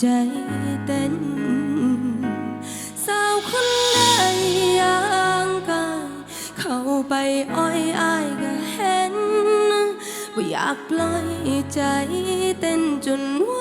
ใจเต้นสาวคนใดย่งกายเข้าไปอ้อยอายก็เห็นว่าอยากปล่อยใจเต้นจนว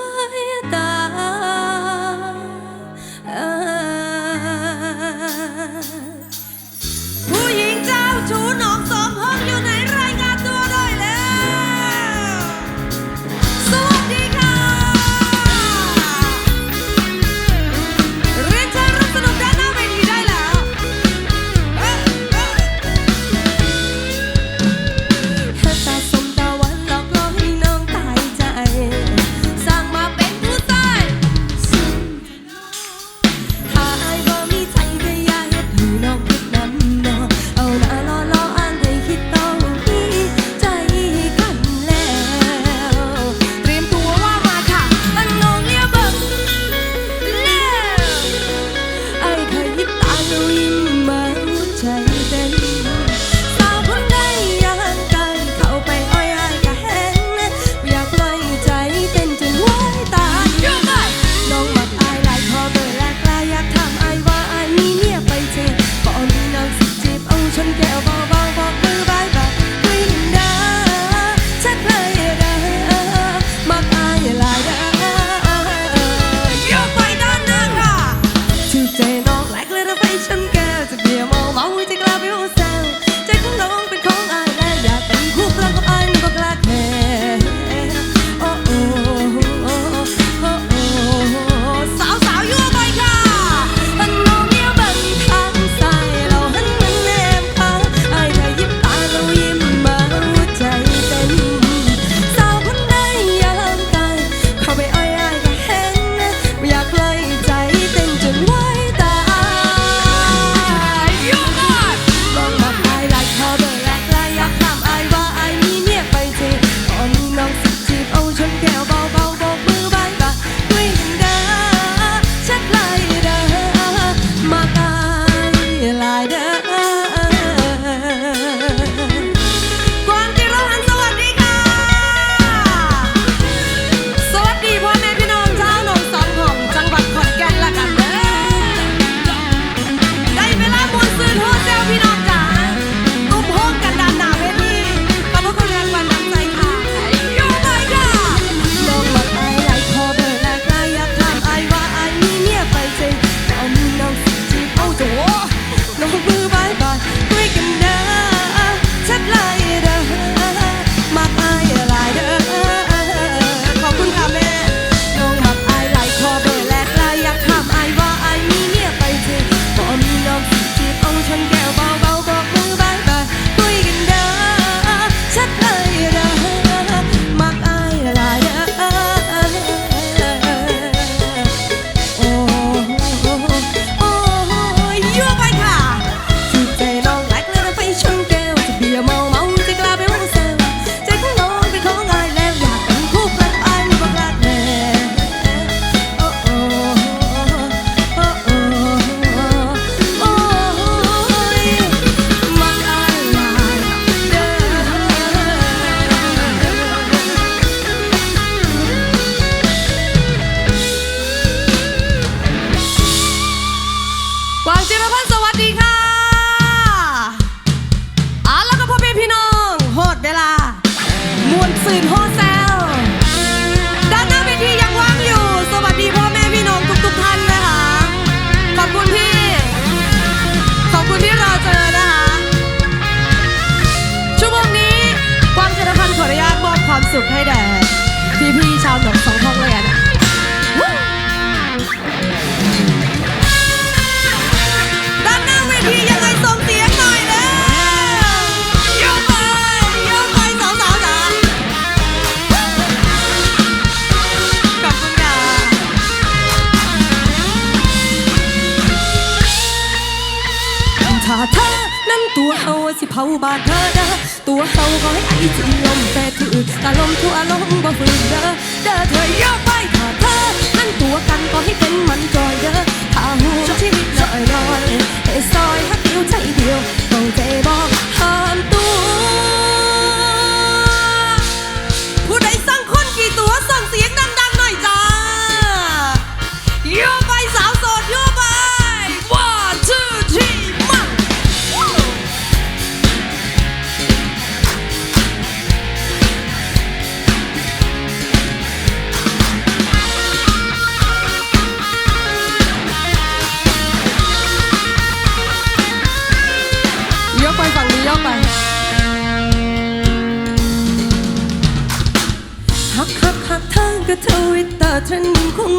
เอาสิเผาบาดเธอเด้อตัวเฮาก็ให้ไอถึงลมแต่ถือตาลมทั่วลมบ่ฝืนเด้อเด้อเธอย่าไปถ้าเธอนั้นตัวกันก็ให้เป็นมันจอยเด้อถ้าหูชีวิตลอยลอยให้ซอยหักเดียวใจเดียวต้องใจบอกห้ามตัว วิตเตอร์เทรนคง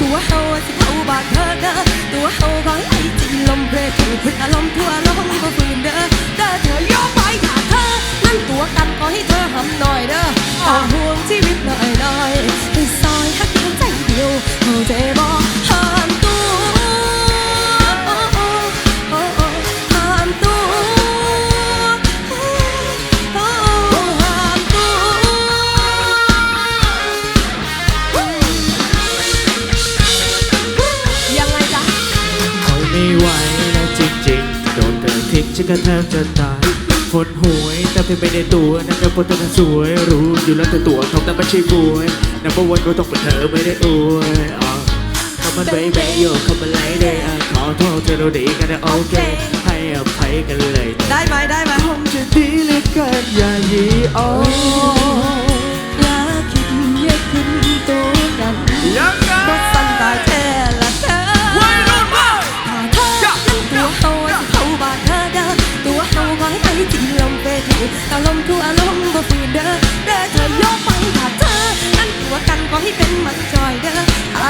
ตัวเฮาสิเฮาบาดเธอเด้อตัวเฮาก็ไอ้จิลมเพลถูกพึ่งอารมณ์ทั่วลมก็ฝืนเด้อเด้อเธอยอมไปหาเธอ นั่นตัวกันก็ให้เธอหำหน่อยเด้อเอห่วงชีวิตหน่อยหน่อยให้ซอยหักเดียวใจเดียวเฮาเจบ่ ก็แทบจะตายหดหวยแต่เพียงไม่ในตัวนั่นก็เพราะเธอนั้นสวยรู้อยู่แล้วเธอตัวทองแต่ไม่ใช่บวยนับวันก็ต้องเป็นเธอไม่ได้อวยอะคำมันเบย์เบย์โยคำมันไล่เลยอะขอโทษเธอเราดีกันนะโอเคให้อภัยกันเลย ได้ไหมได้ไหมคงจะดีเหลือเกินอย่ายีอ๋อ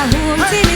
home